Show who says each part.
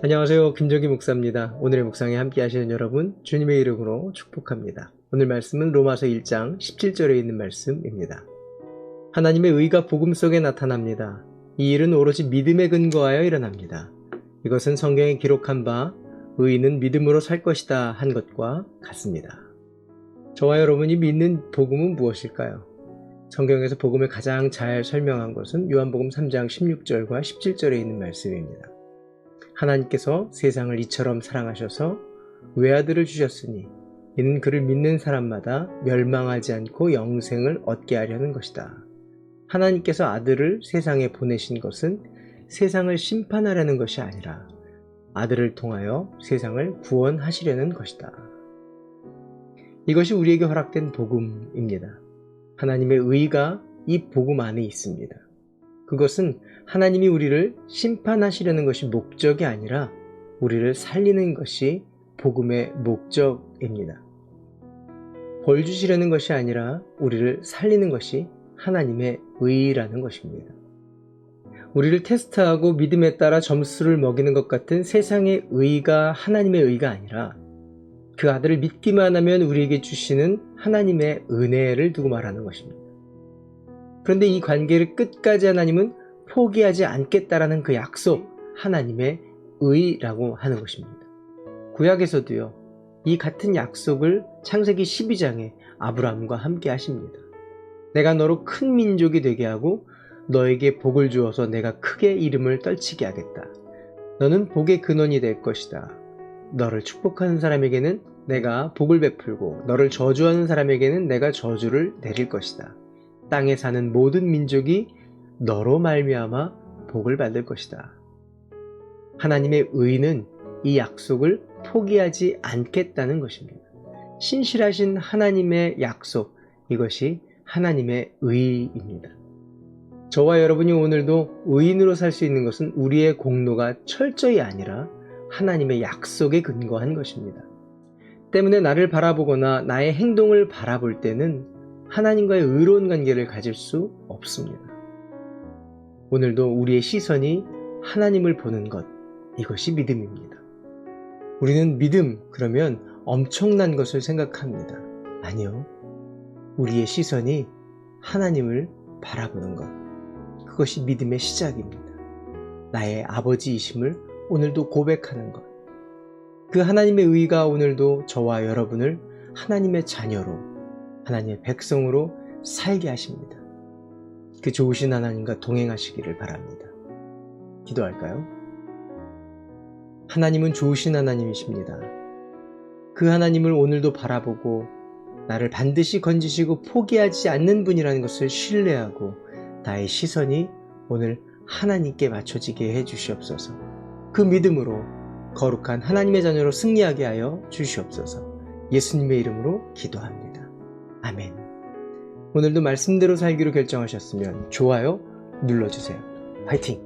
Speaker 1: 안녕하세요. 김정기 목사입니다. 오늘의 묵상에 함께 하시는 여러분, 주님의 이름으로 축복합니다. 오늘 말씀은 로마서 1장 17절에 있는 말씀입니다. 하나님의 의가 복음 속에 나타납니다. 이 일은 오로지 믿음에 근거하여 일어납니다. 이것은 성경에 기록한 바 의인은 믿음으로 살 것이다 한 것과 같습니다. 저와 여러분이 믿는 복음은 무엇일까요? 성경에서 복음을 가장 잘 설명한 것은 요한복음 3장 16절과 17절에 있는 말씀입니다. 하나님께서 세상을 이처럼 사랑하셔서 외아들을 주셨으니 이는 그를 믿는 사람마다 멸망하지 않고 영생을 얻게 하려는 것이다. 하나님께서 아들을 세상에 보내신 것은 세상을 심판하려는 것이 아니라 아들을 통하여 세상을 구원하시려는 것이다. 이것이 우리에게 허락된 복음입니다. 하나님의 의가 이 복음 안에 있습니다. 그것은 하나님이 우리를 심판하시려는 것이 목적이 아니라 우리를 살리는 것이 복음의 목적입니다. 벌 주시려는 것이 아니라 우리를 살리는 것이 하나님의 의라는 것입니다. 우리를 테스트하고 믿음에 따라 점수를 먹이는 것 같은 세상의 의가 하나님의 의가 아니라 그 아들을 믿기만 하면 우리에게 주시는 하나님의 은혜를 두고 말하는 것입니다. 그런데 이 관계를 끝까지 하나님은 포기하지 않겠다라는 그 약속, 하나님의 의라고 하는 것입니다. 구약에서도요, 이 같은 약속을 창세기 12장에 아브라함과 함께 하십니다. 내가 너로 큰 민족이 되게 하고 너에게 복을 주어서 내가 크게 이름을 떨치게 하겠다. 너는 복의 근원이 될 것이다. 너를 축복하는 사람에게는 내가 복을 베풀고 너를 저주하는 사람에게는 내가 저주를 내릴 것이다. 땅에 사는 모든 민족이 너로 말미암아 복을 받을 것이다. 하나님의 의는 이 약속을 포기하지 않겠다는 것입니다. 신실하신 하나님의 약속, 이것이 하나님의 의입니다. 저와 여러분이 오늘도 의인으로 살 수 있는 것은 우리의 공로가 철저히 아니라 하나님의 약속에 근거한 것입니다. 때문에 나를 바라보거나 나의 행동을 바라볼 때는 하나님과의 의로운 관계를 가질 수 없습니다. 오늘도 우리의 시선이 하나님을 보는 것, 이것이 믿음입니다. 우리는 믿음, 그러면 엄청난 것을 생각합니다. 아니요. 우리의 시선이 하나님을 바라보는 것. 그것이 믿음의 시작입니다. 나의 아버지이심을 오늘도 고백하는 것. 그 하나님의 의가 오늘도 저와 여러분을 하나님의 자녀로, 하나님의 백성으로 살게 하십니다. 그 좋으신 하나님과 동행하시기를 바랍니다. 기도할까요? 하나님은 좋으신 하나님이십니다. 그 하나님을 오늘도 바라보고 나를 반드시 건지시고 포기하지 않는 분이라는 것을 신뢰하고 나의 시선이 오늘 하나님께 맞춰지게 해 주시옵소서. 그 믿음으로 거룩한 하나님의 자녀로 승리하게 하여 주시옵소서. 예수님의 이름으로 기도합니다. 아멘. 오늘도 말씀대로 살기로 결정하셨으면 좋아요 눌러주세요. 화이팅!